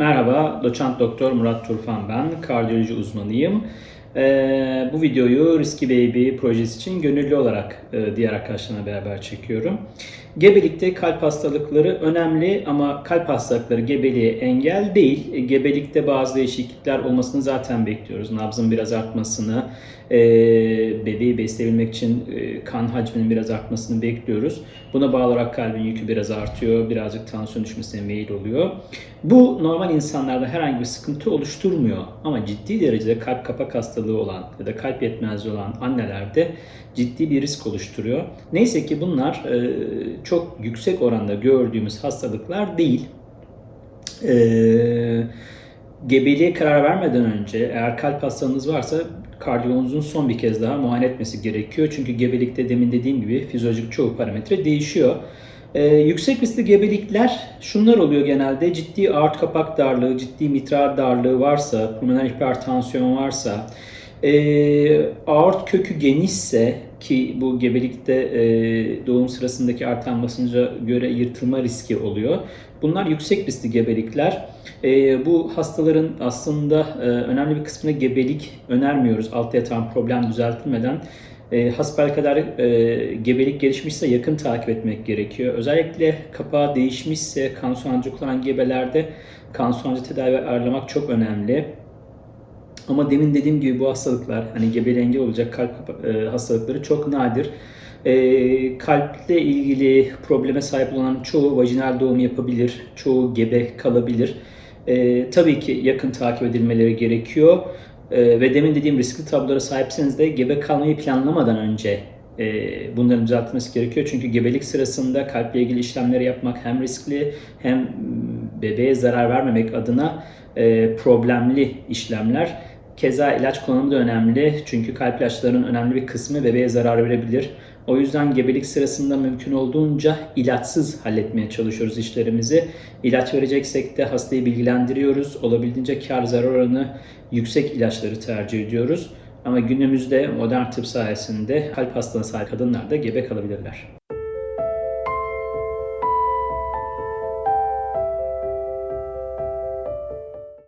Merhaba, doçent doktor Murat Turfan ben, kardiyoloji uzmanıyım. Ee, bu videoyu Risky Baby projesi için gönüllü olarak e, diğer arkadaşlarımla beraber çekiyorum. Gebelikte kalp hastalıkları önemli ama kalp hastalıkları gebeliğe engel değil. E, Gebelikte bazı değişiklikler olmasını zaten bekliyoruz. Nabzın biraz artmasını, e, bebeği besleyebilmek için e, kan hacminin biraz artmasını bekliyoruz. Buna bağlı olarak kalbin yükü biraz artıyor, birazcık tansiyon düşmesine meyil oluyor. Bu normal insanlarda herhangi bir sıkıntı oluşturmuyor ama ciddi derecede kalp kapak hastalığı olan ya da kalp yetmezliği olan annelerde ciddi bir risk oluşturuyor. Neyse ki bunlar e, çok yüksek oranda gördüğümüz hastalıklar değil. E, gebeliğe karar vermeden önce eğer kalp hastalığınız varsa kardiyolojunuzun son bir kez daha muayene etmesi gerekiyor. Çünkü gebelikte demin dediğim gibi fizyolojik çoğu parametre değişiyor. Ee, yüksek riskli gebelikler şunlar oluyor genelde. Ciddi aort kapak darlığı, ciddi mitral darlığı varsa, pulmoner hipertansiyon varsa, e, aort kökü genişse ki bu gebelikte e, doğum sırasındaki artan basınca göre yırtılma riski oluyor. Bunlar yüksek riskli gebelikler. E, bu hastaların aslında e, önemli bir kısmına gebelik önermiyoruz altta yatan problem düzeltilmeden. E, hasbelkader e, gebelik gelişmişse yakın takip etmek gerekiyor. Özellikle kapağı değişmişse kan soğancı kullanan gebelerde kan soğancı tedavi ayarlamak çok önemli. Ama demin dediğim gibi bu hastalıklar hani gebeliğe engel olacak kalp e, hastalıkları çok nadir. E, kalple ilgili probleme sahip olan çoğu vajinal doğum yapabilir, çoğu gebe kalabilir. E, tabii ki yakın takip edilmeleri gerekiyor. E, ve demin dediğim riskli tablolara sahipseniz de gebe kalmayı planlamadan önce e, bunların düzeltilmesi gerekiyor. Çünkü gebelik sırasında kalple ilgili işlemleri yapmak hem riskli hem bebeğe zarar vermemek adına e, problemli işlemler. Keza ilaç kullanımı da önemli. Çünkü kalp ilaçlarının önemli bir kısmı bebeğe zarar verebilir. O yüzden gebelik sırasında mümkün olduğunca ilaçsız halletmeye çalışıyoruz işlerimizi. İlaç vereceksek de hastayı bilgilendiriyoruz. Olabildiğince kar zarar oranı yüksek ilaçları tercih ediyoruz. Ama günümüzde modern tıp sayesinde kalp hastalığına sahip kadınlar da gebe kalabilirler.